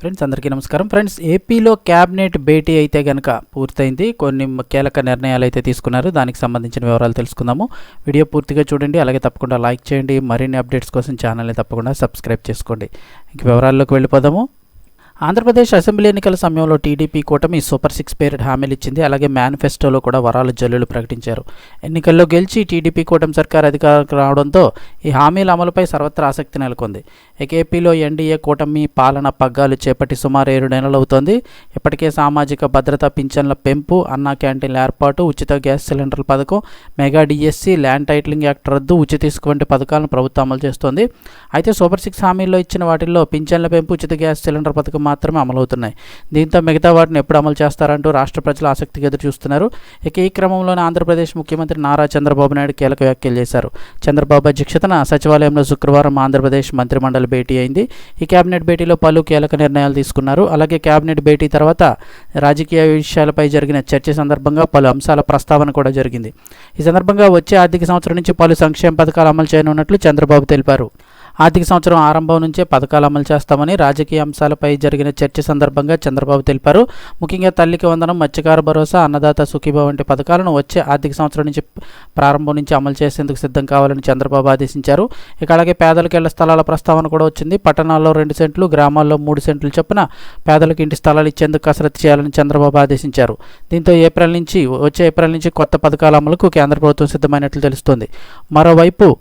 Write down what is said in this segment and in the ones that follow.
Friends అందరికీ నమస్కారం. Friends ఏపీలో క్యాబినెట్ భేటీ అయితే కనుక పూర్తయింది. కొన్ని కీలక నిర్ణయాలు అయితే తీసుకున్నారు. దానికి సంబంధించిన వివరాలు తెలుసుకుందాము. వీడియో పూర్తిగా చూడండి. అలాగే తప్పకుండా లైక్ చేయండి. మరిన్ని అప్డేట్స్ కోసం ఛానల్ని తప్పకుండా సబ్స్క్రైబ్ చేసుకోండి. ఇంక వివరాల్లోకి వెళ్ళిపోదాము. ఆంధ్రప్రదేశ్ అసెంబ్లీ ఎన్నికల సమయంలో టీడీపీ కూటమి సూపర్ సిక్స్ పేరిడ్ హామీలు ఇచ్చింది. అలాగే మేనిఫెస్టోలో కూడా వరాల జల్లులు ప్రకటించారు. ఎన్నికల్లో గెలిచి టీడీపీ కూటమి సర్కార్ అధికారకు రావడంతో ఈ హామీల అమలుపై సర్వత్రా ఆసక్తి నెలకొంది. ఇక ఏపీలో ఎన్డీఏ కూటమి పాలన పగ్గాలు చేపట్టి సుమారు ఏడు నెలలవుతోంది. ఇప్పటికే సామాజిక భద్రత పింఛన్ల పెంపు అన్నా క్యాంటీన్ల ఏర్పాటు ఉచిత గ్యాస్ సిలిండర్ల పథకం mega DSC land titling act రద్దు ఉచిత ఇసుక వంటి పథకాలను ప్రభుత్వం అమలు చేస్తోంది. అయితే సూపర్ సిక్స్ హామీల్లో ఇచ్చిన వాటిల్లో పింఛన్ల పెంపు ఉచిత గ్యాస్ సిలిండర్ పథకం మాత్రమే అమలవుతున్నాయి. దీంతో మిగతా వాటిని ఎప్పుడు అమలు చేస్తారంటూ రాష్ట్ర ప్రజలు ఆసక్తిగా ఎదురు చూస్తున్నారు ఇక ఈ క్రమంలోనే ఆంధ్రప్రదేశ్ ముఖ్యమంత్రి నారా చంద్రబాబు నాయుడు కీలక వ్యాఖ్యలు చేశారు. చంద్రబాబు అధ్యక్షతన సచివాలయంలో శుక్రవారం ఆంధ్రప్రదేశ్ మంత్రిమండలి భేటీ అయింది. ఈ కేబినెట్ భేటీలో పలు కీలక నిర్ణయాలు తీసుకున్నారు. అలాగే కేబినెట్ భేటీ తర్వాత రాజకీయ విషయాలపై జరిగిన చర్చ సందర్భంగా పలు అంశాల ప్రస్తావన కూడా జరిగింది. ఈ సందర్భంగా వచ్చే ఆర్థిక సంవత్సరం నుంచి పలు సంక్షేమ పథకాలు అమలు చేయనున్నట్లు చంద్రబాబు తెలిపారు. ఆర్థిక సంవత్సరం ఆరంభం నుంచే పథకాలు అమలు చేస్తామని రాజకీయ అంశాలపై జరిగిన చర్చ సందర్భంగా చంద్రబాబు తెలిపారు. ముఖ్యంగా తల్లికి వందనం మత్స్యకార భరోసా అన్నదాత సుఖీభ వంటి పథకాలను వచ్చే ఆర్థిక సంవత్సరం నుంచి ప్రారంభం నుంచి అమలు చేసేందుకు సిద్ధం కావాలని చంద్రబాబు ఆదేశించారు. ఇక అలాగే పేదలకు ఇళ్ళ స్థలాల ప్రస్తావన కూడా వచ్చింది. పట్టణాల్లో రెండు సెంట్లు గ్రామాల్లో మూడు సెంట్లు చొప్పున పేదలకు ఇంటి స్థలాలు ఇచ్చేందుకు కసరత్తు చేయాలని చంద్రబాబు ఆదేశించారు. దీంతో ఏప్రిల్ నుంచి వచ్చే ఏప్రిల్ నుంచి కొత్త పథకాల అమలుకు కేంద్ర ప్రభుత్వం సిద్ధమైనట్లు తెలుస్తోంది. మరోవైపు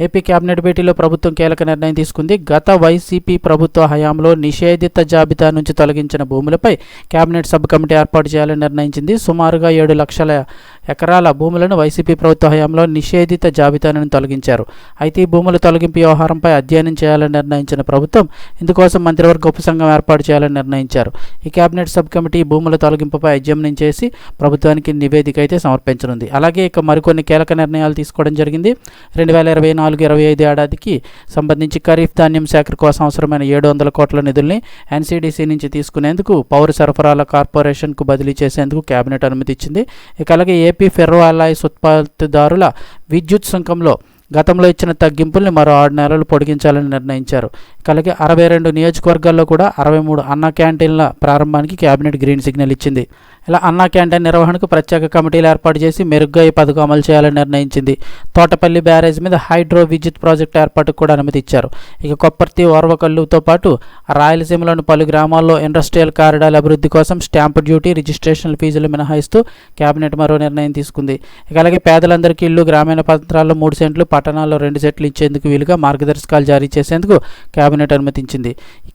ఏపీ కేబినెట్ భేటీలో ప్రభుత్వం కీలక నిర్ణయం తీసుకుంది. గత వైసీపీ ప్రభుత్వ హయాంలో నిషేధిత జాబితా నుంచి తొలగించిన భూములపై కేబినెట్ సబ్ కమిటీ ఏర్పాటు చేయాలని నిర్ణయించింది. సుమారుగా ఏడు లక్షల ఎకరాల భూములను వైసీపీ ప్రభుత్వ హయాంలో నిషేధిత జాబితాను తొలగించారు. అయితే ఈ భూముల తొలగింపు వ్యవహారంపై అధ్యయనం చేయాలని నిర్ణయించిన ప్రభుత్వం ఇందుకోసం మంత్రివర్గ ఉపసంఘం ఏర్పాటు చేయాలని నిర్ణయించారు. ఈ కేబినెట్ సబ్ కమిటీ భూముల తొలగింపుపై అధ్యయనం చేసి ప్రభుత్వానికి నివేదిక అయితే సమర్పించనుంది. అలాగే ఇక మరికొన్ని కీలక నిర్ణయాలు తీసుకోవడం జరిగింది. రెండు వేల ఇరవై నాలుగు ఇరవై ఐదు ఏడాదికి సంబంధించి ఖరీఫ్ ధాన్యం శాఖ కోసం అవసరమైన ఏడు వందల కోట్ల నిధుల్ని ఎన్సీడీసీ నుంచి తీసుకునేందుకు పౌర సరఫరాల కార్పొరేషన్కు బదిలీ చేసేందుకు కేబినెట్ అనుమతి ఇచ్చింది. ఇక అలాగే ఏపీ ఫెర్రో అలాయిస్ ఉత్పత్తిదారుల విద్యుత్ సుంకంలో గతంలో ఇచ్చిన తగ్గింపుల్ని మరో ఆరు నెలలు పొడిగించాలని నిర్ణయించారు. అలాగే అరవై రెండు నియోజకవర్గాల్లో కూడా అరవై మూడు అన్న క్యాంటీన్ల ప్రారంభానికి కేబినెట్ గ్రీన్ సిగ్నల్ ఇచ్చింది. ఇలా అన్నా క్యాంటీన్ నిర్వహణకు ప్రత్యేక కమిటీలు ఏర్పాటు చేసి మెరుగ్గా ఈ పథకం అమలు చేయాలని నిర్ణయించింది. తోటపల్లి బ్యారేజ్ మీద హైడ్రో విద్యుత్ ప్రాజెక్టు ఏర్పాటుకు కూడా అనుమతి ఇచ్చారు. ఇక కొప్పర్తి ఓర్వకల్లుతో పాటు రాయలసీమలోని పలు గ్రామాల్లో ఇండస్ట్రియల్ కారిడార్ అభివృద్ధి కోసం స్టాంపు డ్యూటీ రిజిస్ట్రేషన్ ఫీజులు మినహాయిస్తూ కేబినెట్ మరో నిర్ణయం తీసుకుంది. ఇక అలాగే పేదలందరికీ ఇల్లు గ్రామీణ పత్రాల్లో మూడు సెంట్లు పట్టణాల్లో రెండు సెట్లు ఇచ్చేందుకు వీలుగా మార్గదర్శకాలు జారీ చేసేందుకు కేబినెట్ అనుమతించింది.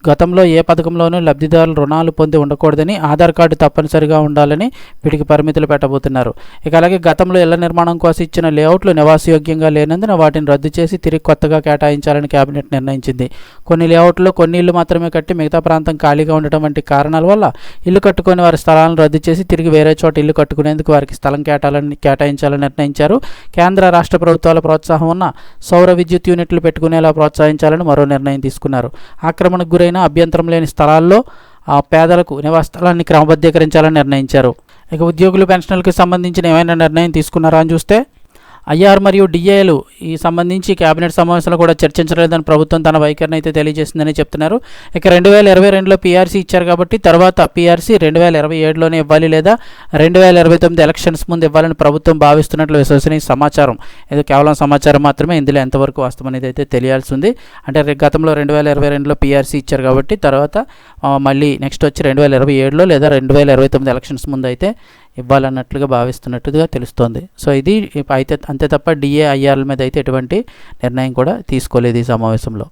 గతంలో ఏ పథకంలోనూ లబ్ధిదారులు రుణాలు పొంది ఉండకూడదని ఆధార్ కార్డు తప్పనిసరిగా ఉండాలని వీటికి పరిమితులు పెట్టబోతున్నారు. ఇక అలాగే గతంలో ఇళ్ళ నిర్మాణం కోసం ఇచ్చిన లేఅవుట్లు నివాసయోగ్యంగా లేనందున వాటిని రద్దు చేసి తిరిగి కొత్తగా కేటాయించాలని కేబినెట్ నిర్ణయించింది. కొన్ని లేఅవుట్లో కొన్ని ఇళ్ళు మాత్రమే కట్టి మిగతా ప్రాంతం ఖాళీగా ఉండటం వంటి కారణాల వల్ల ఇల్లు కట్టుకొని వారి స్థలాలను రద్దు చేసి తిరిగి వేరే చోట ఇల్లు కట్టుకునేందుకు వారికి స్థలం కేటాలని కేటాయించాలని నిర్ణయించారు. కేంద్ర రాష్ట్ర ప్రభుత్వాల ప్రోత్సాహం ఉన్న సౌర విద్యుత్ యూనిట్లు పెట్టుకునేలా ప్రోత్సహించాలని మరో నిర్ణయం తీసుకున్నారు. ఆక్రమణకు గురైన అభ్యంతరం లేని స్థలాల్లో ఆ పేదలకు నివాస స్థలాన్ని క్రమబద్ధీకరించాలని నిర్ణయించారు. ఇక ఉద్యోగులు పెన్షన్లకు సంబంధించిన ఏమైనా నిర్ణయం తీసుకున్నారా అని చూస్తే ఐఆర్ మరియు డిఏలు ఈ సంబంధించి కేబినెట్ సమావేశంలో కూడా చర్చించలేదని ప్రభుత్వం తన వైఖరిని అయితే తెలియజేసిందని చెప్తున్నారు. ఇక రెండు వేల ఇరవై రెండులో పీఆర్సీ ఇచ్చారు కాబట్టి తర్వాత పీఆర్సీ రెండు వేల ఇరవై ఏడులోనే ఇవ్వాలి లేదా రెండు వేల ఇరవై తొమ్మిది ఎలక్షన్స్ ముందు ఇవ్వాలని ప్రభుత్వం భావిస్తున్నట్లు విశ్వసనీయ సమాచారం. ఇది కేవలం సమాచారం మాత్రమే ఇందులో ఎంతవరకు వాస్తవం అనేది అయితే తెలియాల్సి ఉంది అంటే గతంలో రెండు వేల ఇరవై రెండులో పీఆర్సీ ఇచ్చారు కాబట్టి తర్వాత మళ్ళీ నెక్స్ట్ వచ్చి రెండు వేల ఇరవై ఏడులో లేదా రెండు వేల ఇరవై తొమ్మిది ఎలక్షన్స్ ముందు అయితే ఇవ్వాలన్నట్లుగా భావిస్తున్నట్టుగా తెలుస్తోంది. సో ఇది అయితే అంతే తప్ప డిఏఐఆర్ల మీద అయితే ఎటువంటి నిర్ణయం కూడా తీసుకోలేదు ఈ సమావేశంలో.